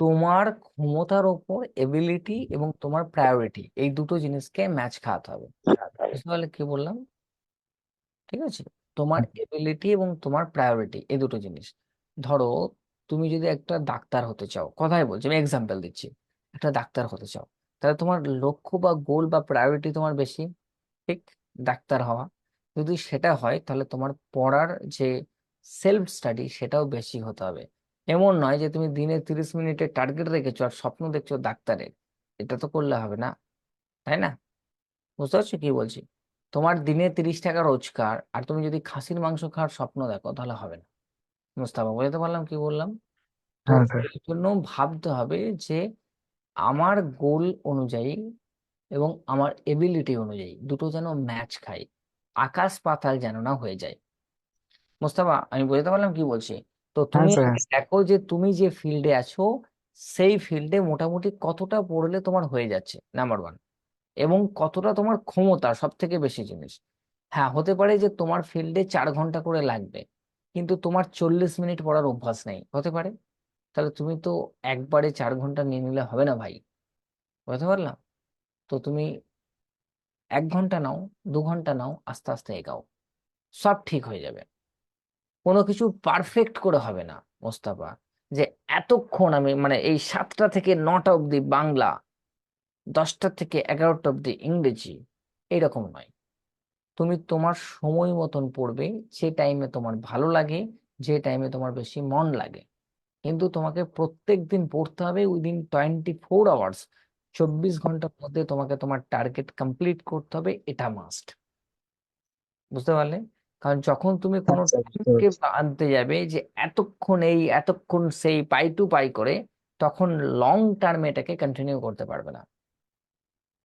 তোমার ক্ষমতার ওপর এবিলিটি এবং তোমার প্রায়োরিটি এই দুটো জিনিসকে ম্যাচ খাওয়াতে হবে। বুঝতে পারলে কি বললাম? ঠিক আছে? তোমার এবিলিটি এবং তোমার প্রায়োরিটি এই দুটো জিনিস। ধরো তুমি যদি একটা ডাক্তার হতে চাও কথাই বলছি আমি এক্সাম্পল দিচ্ছি। একটা ডাক্তার হতে চাও তাহলে তোমার লক্ষ্য বা গোল বা প্রায়োরিটি তোমার বেশি ঠিক? ডাক্তার হওয়া। যদি সেটা হয় তাহলে তোমার পড়ার যে সেলফ স্টাডি সেটাও বেশি হতে হবে। এমন নয় যে তুমি দিনে তিরিশ মিনিটের টার্গেট রেখেছো আর স্বপ্ন দেখছ ডাক্তারের। এটা তো করলে হবে না তাই না? বুঝতে পারছ কি বলছি? তোমার দিনে তিরিশ টাকা রোজগার আর তুমি যদি খাসির মাংস খাওয়ার স্বপ্ন দেখো তাহলে হবে না। মুস্তাফা বুঝতে পারলাম কি বললাম? হ্যাঁ জন্য ভাবতে হবে যে আমার গোল অনুযায়ী এবং আমার এবিলিটি অনুযায়ী দুটো যেন ম্যাচ খায় আকাশ পাতাল যেন না হয়ে যায়। মোস্তফা আমি বুঝতে পারলাম কি বলছি? তো হ্যাঁ তুমি স্যার। আগে দেখো যে তুমি যে ফিল্ডে আছো সেই ফিল্ডে মোটামুটি কতটা পড়লে তোমার হয়ে যাচ্ছে নাম্বার ওয়ান এবং কতটা তোমার ক্ষমতা সব থেকে বেশি জিনিস? হ্যাঁ হতে পারে যে তোমার ফিল্ডে চার ঘণ্টা করে লাগবে কিন্তু তোমার চল্লিশ মিনিট পড়ার অভ্যাস নেই হতে পারে? তাহলে তুমি তো একবারে চার ঘণ্টা নিয়ে নিলে হবে না ভাই বুঝতে পারলাম? তো তুমি এক ঘণ্টা নাও দু ঘণ্টা নাও আস্তে আস্তে এগাও সব ঠিক হয়ে যাবে। কোনো কিছু পারফেক্ট করে হবে না, মোস্তাফা। যে এতক্ষণ আমি মানে এই সাতটা থেকে নটা অবধি বাংলা, দশটা থেকে এগারোটা অবধি ইংরেজি, এরকম নয়। তুমি তোমার সময় মতন পড়বে, যে টাইমে তোমার ভালো লাগে, যে টাইমে তোমার বেশি মন লাগে। কিন্তু তোমাকে প্রত্যেক দিন পড়তে হবে উইদিন টোয়েন্টি ফোর আওয়ার্স চব্বিশ ঘণ্টার মধ্যে তোমাকে তোমার টার্গেট কমপ্লিট করতে হবে, এটা মাস্ট বুঝতে পারলে? কারণ যখন তুমি কোনো আচ্ছা টিমকে পারছি। আনতে যাবে যে এতক্ষণ এই এতক্ষণ সেই পাই টু পাই করে তখন লং টার্মে এটাকে কন্টিনিউ করতে পারবে না।